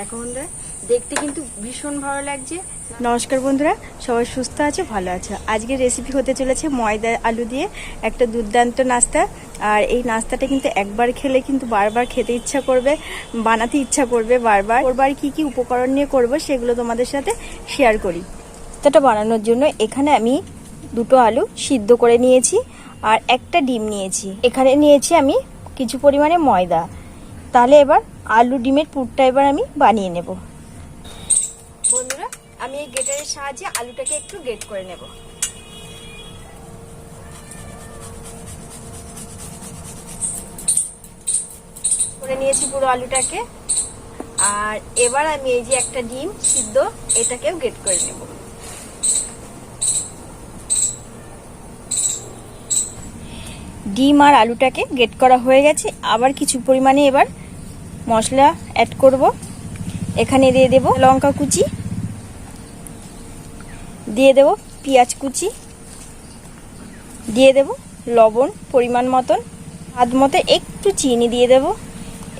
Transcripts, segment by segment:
দেখো বন্ধুরা, দেখতে কিন্তু ভীষণ ভালো লাগছে। নমস্কার বন্ধুরা, সবাই সুস্থ আছে, ভালো আছে। আজকে রেসিপি হতে চলেছে ময়দা, আলু দিয়ে একটা দুর্দান্ত নাস্তা। আর এই নাস্তাটা কিন্তু একবার খেলে কিন্তু বারবার খেতে ইচ্ছা করবে, বানাতে ইচ্ছা করবে বারবার। ওরবার কি কি উপকরণ নিয়ে করব সেগুলো তোমাদের সাথে শেয়ার করি। নাস্তাটা বানানোর জন্য এখানে আমি দুটো আলু সিদ্ধ করে নিয়েছি আর একটা ডিম নিয়েছি। এখানে নিয়েছি আমি কিছু পরিমাণে ময়দা। তাহলে এবার আলু ডিমের পুরটা এবার আমি বানিয়ে নেব। বন্ধুরা, আমি এই গেটারের সাহায্যে আলুটাকে একটু গেট করে নেব। করে নিয়েছি পুরো আলুটাকে। আর এবার আমি এই যে একটা ডিম সিদ্ধ, এটাকেও গেট করে নেব। ডিম আর আলুটাকে গেট করা হয়ে গেছে। আবার কিছু পরিমাণে এবার মশলা অ্যাড করব। এখানে দিয়ে দেব লঙ্কা কুচি। দিয়ে দেব পেঁয়াজ কুচি। দিয়ে দেব লবণ পরিমাণ মতন। স্বাদ মতো একটু চিনি দিয়ে দেব।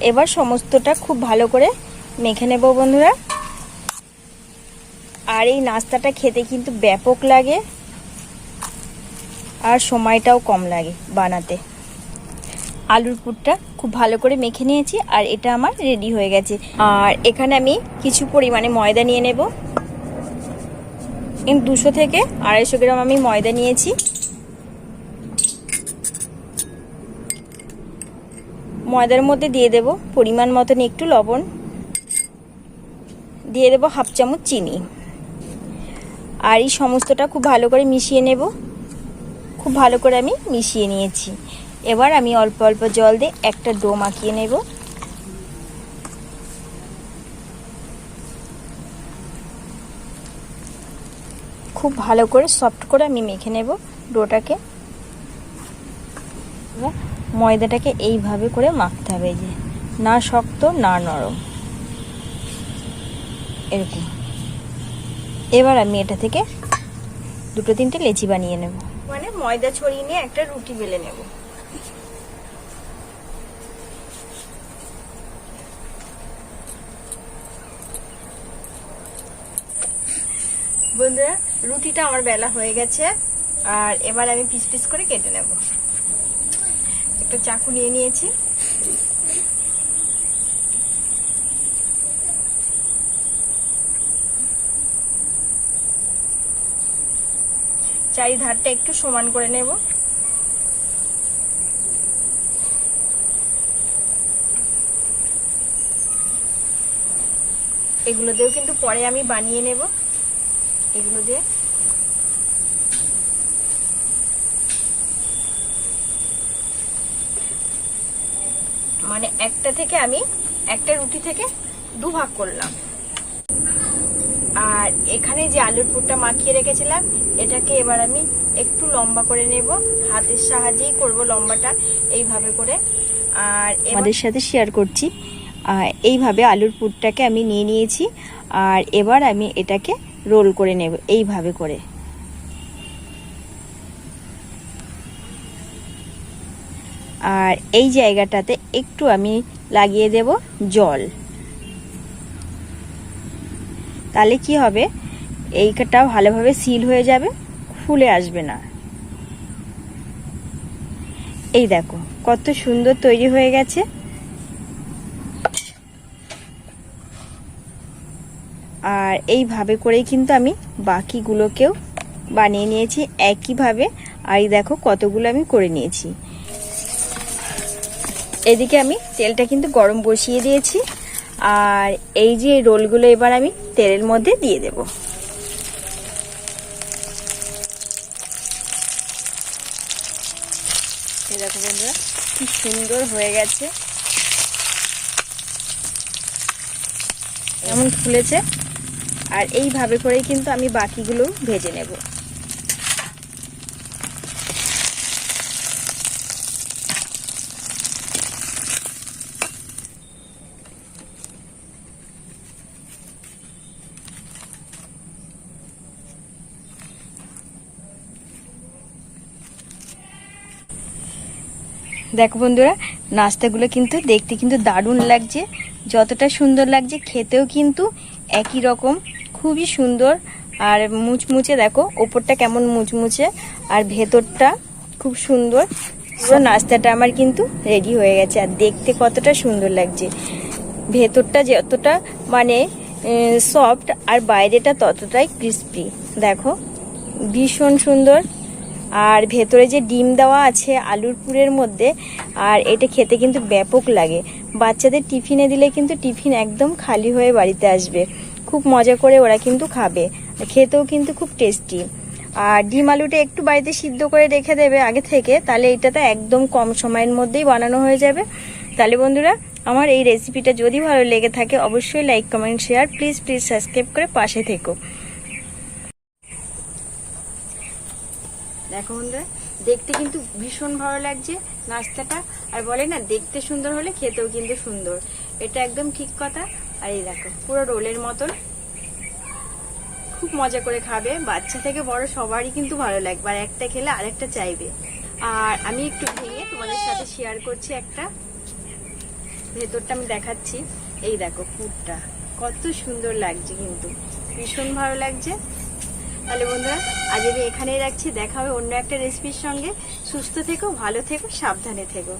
এবার সমস্তটা খুব ভালো করে মেখে নেব বন্ধুরা। আর এই নাস্তাটা খেতে কিন্তু ব্যাপক লাগে। আর সময়টাও কম লাগে বানাতে। আলুর পুরটা খুব ভালো করে মেখে নিয়েছি আর এটা আমার রেডি হয়ে গেছে। আর এখানে আমি কিছু পরিমাণে ময়দা নিয়ে নেব। দুশো থেকে আড়াইশো গ্রাম আমি ময়দা নিয়েছি। ময়দার মধ্যে দিয়ে দেব পরিমাণ মতন একটু লবণ। দিয়ে দেব হাফ চামচ চিনি। আর এই সমস্তটা খুব ভালো করে মিশিয়ে নেব। খুব ভালো করে আমি মিশিয়ে নিয়েছি। এবার আমি অল্প অল্প জল দিয়ে একটা ডো মাখিয়ে নেব। খুব ভালো করে সফট করে আমি মেখে নেব ডোটাকে। ময়দাটাকে এইভাবে করে মাখতে হবে যে, না শক্ত, না নরম। এরকম। এবার আমি এটা থেকে দুটো তিনটে লেচি বানিয়ে নেব। মানে ময়দা ছড়িয়ে নিয়ে একটা রুটি বেলে নেব। বন্ধুরা, রুটিটা আমার বেলা হয়ে গেছে। আর এবার আমি পিস পিস করে কেটে নেব। একটা চাকু নিয়ে নিয়েছি। চারিধারটা একটু সমান করে নেব। এগুলো দিয়েও কিন্তু পরে আমি বানিয়ে নেব। এগুলো দিয়ে মানে একটা থেকে আমি একটা রুটি থেকে দু ভাগ করলাম। আর এখানে যে আলুর পুরটা মাখিয়ে রেখেছিলাম, এটাকে এবার আমি একটু লম্বা করে নেব। হাতের সাহায্যেই করব লম্বাটা এইভাবে করে। আর আমাদের সাথে শেয়ার করছি। এইভাবে আলুর পুরটাকে আমি নিয়ে নিয়েছি। আর এবার আমি এটাকে রোল করে নেব, এইভাবে করে। আর এই জায়গাটাতে একটু আমি লাগিয়ে দেব জল। তাহলে কি হবে? এইটা ভালোভাবে সিল হয়ে যাবে, ফুলে আসবে না। এই দেখো, কত সুন্দর তৈরি হয়ে গেছে। আর এইভাবে করেই কিন্তু আমি বাকিগুলোকেও বানিয়ে নিয়েছি একইভাবে। আর দেখো কতগুলো আমি করে নিয়েছি। এদিকে আমি তেলটা কিন্তু গরম বসিয়ে দিয়েছি। আর এই যে রোলগুলো এবার আমি তেলের মধ্যে দিয়ে দেব। দেখো বন্ধুরা, কি সুন্দর হয়ে গেছে। এমন ফুলেছে? আর এইভাবে করেই কিন্তু আমি বাকিগুলো ভেজে নেব। দেখো বন্ধুরা, নাস্তাগুলো কিন্তু দেখতে কিন্তু দারুণ লাগছে, যতটা সুন্দর লাগছে, খেতেও কিন্তু একই রকম খুবই সুন্দর। আর মুচমুচে দেখো, ওপরটা কেমন মুচমুচে, আর ভেতরটা খুব সুন্দর। পুরো নাস্তাটা আমার কিন্তু রেডি হয়ে গেছে, আর দেখতে কতটা সুন্দর লাগছে। ভেতরটা যতটা মানে সফট আর বাইরেটা ততটাই ক্রিস্পি দেখো, ভীষণ সুন্দর। আর ভেতরে যে ডিম দেওয়া আছে আলুর পুরের মধ্যে, আর এটা খেতে কিন্তু ব্যাপক লাগে। বাচ্চাদের টিফিনে দিলে কিন্তু টিফিন একদম খালি হয়ে বাড়িতে আসবে। খুব মজা করে ওরা কিন্তু খাবে। খেতেও কিন্তু খুব টেস্টি আর ডিম আলুটা একটু বাড়িতে সিদ্ধ করে রেখে দেবে আগে থেকে, তাহলে এটাতে একদম কম সময়ের মধ্যেই বানানো হয়ে যাবে। তাহলে বন্ধুরা, আমার এই রেসিপিটা যদি ভালো লেগে থাকে, অবশ্যই like comment share please please subscribe করে পাশে থেকো। দেখো বন্ধুরা, দেখতে কিন্তু ভীষণ ভালো লাগছে নাস্তাটা। আর বলে না, দেখতে সুন্দর হলে খেতেও কিন্তু সুন্দর। এটা একদম ঠিক কথা। আর এই দেখো, পুরো রোলের মতন। খুব মজা করে খাবে। বাচ্চা থেকে বড় সবারই কিন্তু ভালো লাগবে। আর একটা খেলে আরেকটা চাইবে। আর আমি একটু ভেঙে তোমাদের সাথে শেয়ার করছি একটা। ভেতরটা আমি দেখাচ্ছি। এই দেখো, পুরটা। কত সুন্দর লাগছে কিন্তু। ভীষণ ভালো লাগছে। তাহলে বন্ধুরা, আজ আমি এখানেই রাখছি। দেখা হবে অন্য একটা রেসিপির সঙ্গে। সুস্থ থেকো, ভালো থেকো, সাবধানে থেকো।